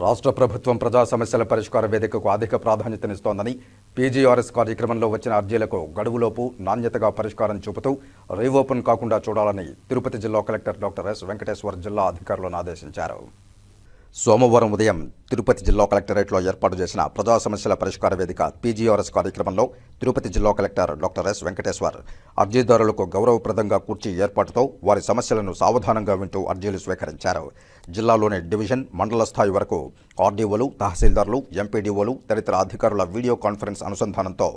రాష్ట్ర ప్రభుత్వం ప్రజా సమస్యల పరిష్కార వేదికకు అధిక ప్రాధాన్యతనిస్తోందని పీజీఆర్ఎస్ కార్యక్రమంలో వచ్చిన అర్జీలకు గడువులోపు నాణ్యతగా పరిష్కారం చూపుతూ రీఓపెన్ కాకుండా చూడాలని తిరుపతి జిల్లా కలెక్టర్ డాక్టర్ ఎస్ వెంకటేశ్వర్ జిల్లా అధికారులను ఆదేశించారు. సోమవారం ఉదయం తిరుపతి జిల్లా కలెక్టరేట్లో ఏర్పాటు చేసిన ప్రజా సమస్యల పరిష్కార వేదిక పీజీఆర్ఎస్ కార్యక్రమంలో తిరుపతి జిల్లా కలెక్టర్ డాక్టర్ ఎస్ వెంకటేశ్వర్ అర్జీదారులకు గౌరవప్రదంగా కూర్చి ఏర్పాటుతో వారి సమస్యలను సావధానంగా వింటూ అర్జీలు స్వీకరించారు. జిల్లాలోని డివిజన్ మండల స్థాయి వరకు ఆర్డీఓలు తహసీల్దార్లు ఎంపీడీఓలు తదితర అధికారుల వీడియో కాన్ఫరెన్స్ అనుసంధానంతో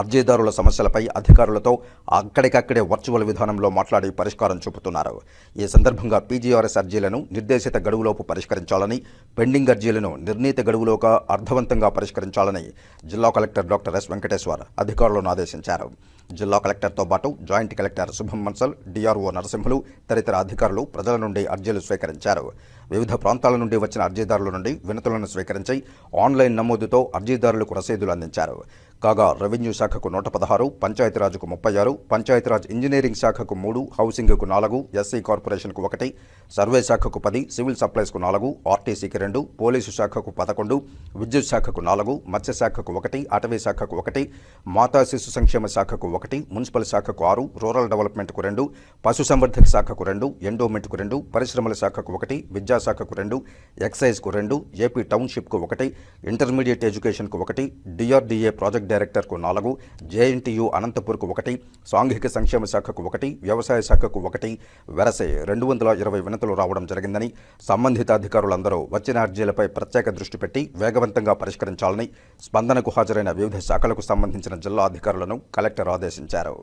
అర్జీదారుల సమస్యలపై అధికారులతో అక్కడికక్కడే వర్చువల్ విధానంలో మాట్లాడి పరిష్కారం చూపుతున్నారు. ఈ సందర్భంగా పీజీఆర్ఎస్ అర్జీలను నిర్దేశిత గడువులోపు పరిష్కరించాలని పెండింగ్ అర్జీలను నిర్ణీత గడువులోగా అర్థవంతంగా పరిష్కరించాలని జిల్లా కలెక్టర్ డాక్టర్ ఎస్ వెంకటేశ్వర్ అధికారులను ఆదేశించారు. జిల్లా కలెక్టర్తో పాటు జాయింట్ కలెక్టర్ శుభం మన్సల్ డిఆర్ఓ నరసింహులు తదితర అధికారులు ప్రజల నుండి అర్జీలు స్వీకరించారు. వివిధ ప్రాంతాల నుండి వచ్చిన అర్జీదారుల నుండి వినతులను స్వీకరించి ఆన్లైన్ నమోదుతో అర్జీదారులకు రసీదులు అందించారు. కాగా రెవెన్యూ శాఖకు నూట పదహారు పంచాయతీరాజ్కు ముప్పై ఆరు పంచాయతీరాజ్ ఇంజనీరింగ్ శాఖకు మూడు హౌసింగ్కు నాలుగు ఎస్సీ కార్పొరేషన్కు ఒకటి సర్వే శాఖకు పది సివిల్ సప్లైస్కు నాలుగు ఆర్టీసీకి రెండు పోలీసు శాఖకు పదకొండు విద్యుత్ శాఖకు నాలుగు మత్స్య శాఖకు ఒకటి అటవీ శాఖకు ఒకటి మాతా శిశు సంక్షేమ శాఖకు ఒకటి మున్సిపల్ శాఖకు ఆరు రూరల్ డెవలప్మెంట్కు రెండు పశుసంవర్ధక శాఖకు రెండు ఎండోమెంట్కు రెండు పరిశ్రమల శాఖకు ఒకటి విద్యాశాఖకు రెండు ఎక్సైజ్కు రెండు ఏపీ టౌన్షిప్కు ఒకటి ఇంటర్మీడియట్ ఎడ్యుకేషన్కు ఒకటి డిఆర్డీఏ ప్రాజెక్ట్ డైరెక్టర్కు నాలుగు జేఎన్టీయు అనంతపూర్కు ఒకటి సాంఘిక సంక్షేమ శాఖకు ఒకటి వ్యవసాయ శాఖకు ఒకటి వెరసే రెండు వందల ఇరవై వినతులు రావడం జరిగిందని సంబంధిత అధికారులందరూ వచ్చిన అర్జీలపై ప్రత్యేక దృష్టి పెట్టి వేగవంతంగా పరిష్కరించాలని స్పందనకు హాజరైన వివిధ శాఖలకు సంబంధించిన జిల్లా అధికారులను కలెక్టర్ ఆదేశించారు.